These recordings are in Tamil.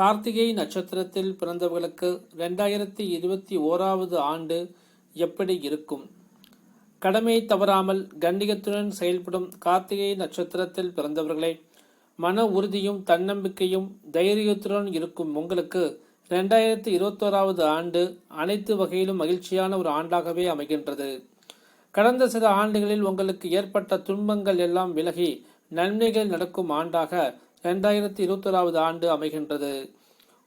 கார்த்திகை நட்சத்திரத்தில் பிறந்தவர்களுக்கு ரெண்டாயிரத்தி இருபத்தி ஓராவது ஆண்டு எப்படி இருக்கும்? கடமை தவறாமல் கண்டிகத்துடன் செயல்படும் கார்த்திகை நட்சத்திரத்தில் பிறந்தவர்களே மன உறுதியும் தன்னம்பிக்கையும் தைரியத்துடன் இருக்கும் உங்களுக்கு ரெண்டாயிரத்தி இருபத்தோராவது ஆண்டு அனைத்து வகையிலும் மகிழ்ச்சியான ஒரு ஆண்டாகவே அமைகின்றது. கடந்த சில ஆண்டுகளில் உங்களுக்கு ஏற்பட்ட துன்பங்கள் எல்லாம் விலகி நன்மைகள் நடக்கும் ஆண்டாக ரெண்டாயிரத்தி இருபத்தொராவது ஆண்டு அமைகின்றது.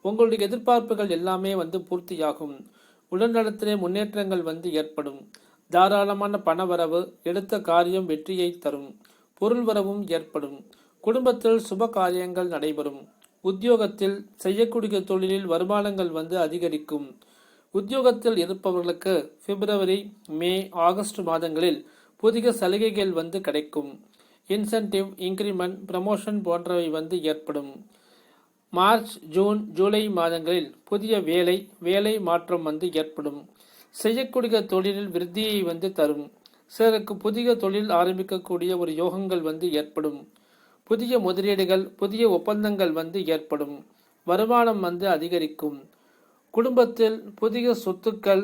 உங்களுடைய எதிர்பார்ப்புகள் எல்லாமே வந்து பூர்த்தியாகும். உடல்நலத்திலே முன்னேற்றங்கள் வந்து ஏற்படும். தாராளமான பணவரவு எடுத்த காரியம் வெற்றியை தரும். பொருள் வரவும் ஏற்படும். குடும்பத்தில் சுப காரியங்கள் நடைபெறும். உத்தியோகத்தில் செய்யக்கூடிய தொழிலில் வருமானங்கள் வந்து அதிகரிக்கும். உத்தியோகத்தில் இருப்பவர்களுக்கு பிப்ரவரி மே ஆகஸ்ட் மாதங்களில் புதிய சலுகைகள் வந்து கிடைக்கும். இன்சென்டிவ் இன்க்ரிமெண்ட் ப்ரமோஷன் போன்றவை வந்து ஏற்படும். மார்ச் ஜூன் ஜூலை மாதங்களில் புதிய வேலை வேலை மாற்றம் வந்து ஏற்படும். செய்யக்கூடிய தொழிலில் விருத்தியை வந்து தரும். சிலருக்கு புதிய தொழில் ஆரம்பிக்கக்கூடிய ஒரு யோகங்கள் வந்து ஏற்படும். புதிய முதலீடுகள் புதிய ஒப்பந்தங்கள் வந்து ஏற்படும். வருமானம் வந்து அதிகரிக்கும். குடும்பத்தில் புதிய சொத்துக்கள்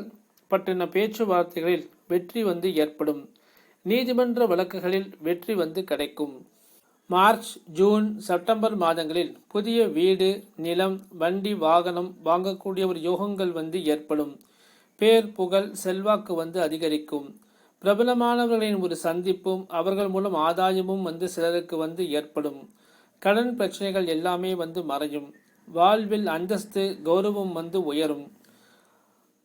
பற்றின பேச்சுவார்த்தைகளில் வெற்றி வந்து ஏற்படும். நீதிமன்ற வழக்குகளில் வெற்றி வந்து கிடைக்கும். மார்ச் ஜூன் செப்டம்பர் மாதங்களில் புதிய வீடு நிலம் வண்டி வாகனம் வாங்கக்கூடிய ஒரு யோகங்கள் வந்து ஏற்படும். பேர் புகழ் செல்வாக்கு வந்து அதிகரிக்கும். பிரபலமானவர்களின் ஒரு சந்திப்பும் அவர்கள் மூலம் ஆதாயமும் வந்து சிலருக்கு வந்து ஏற்படும். கடன் பிரச்சனைகள் எல்லாமே வந்து மறையும். வாழ்வில் அந்தஸ்து கௌரவம் வந்து உயரும்.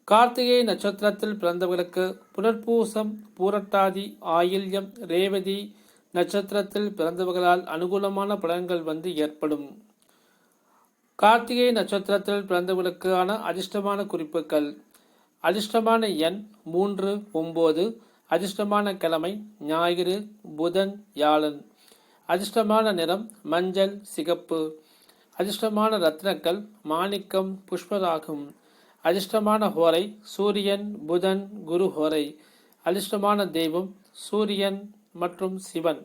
கார்த்திகை நட்சத்திரத்தில் பிறந்தவர்களுக்கு புனர்பூசம் பூரட்டாதி ஆயில்யம் ரேவதி நட்சத்திரத்தில் பிறந்தவர்களால் அனுகூலமான பலன்கள் வந்து ஏற்படும். கார்த்திகை நட்சத்திரத்தில் பிறந்தவர்களுக்கான அதிர்ஷ்டமான குறிப்புகள். அதிர்ஷ்டமான எண் மூன்று ஒம்பது அதிர்ஷ்டமான கிழமை ஞாயிறு புதன் வியாழன். அதிர்ஷ்டமான நிறம் மஞ்சள் சிகப்பு. அதிர்ஷ்டமான ரத்னக்கல் மாணிக்கம் புஷ்பராகும். அதிர்ஷ்டமான ஹோரை சூரியன் புதன் குரு ஹோரை அதிர்ஷ்டமான தெய்வம் சூரியன் மற்றும் சிவன்.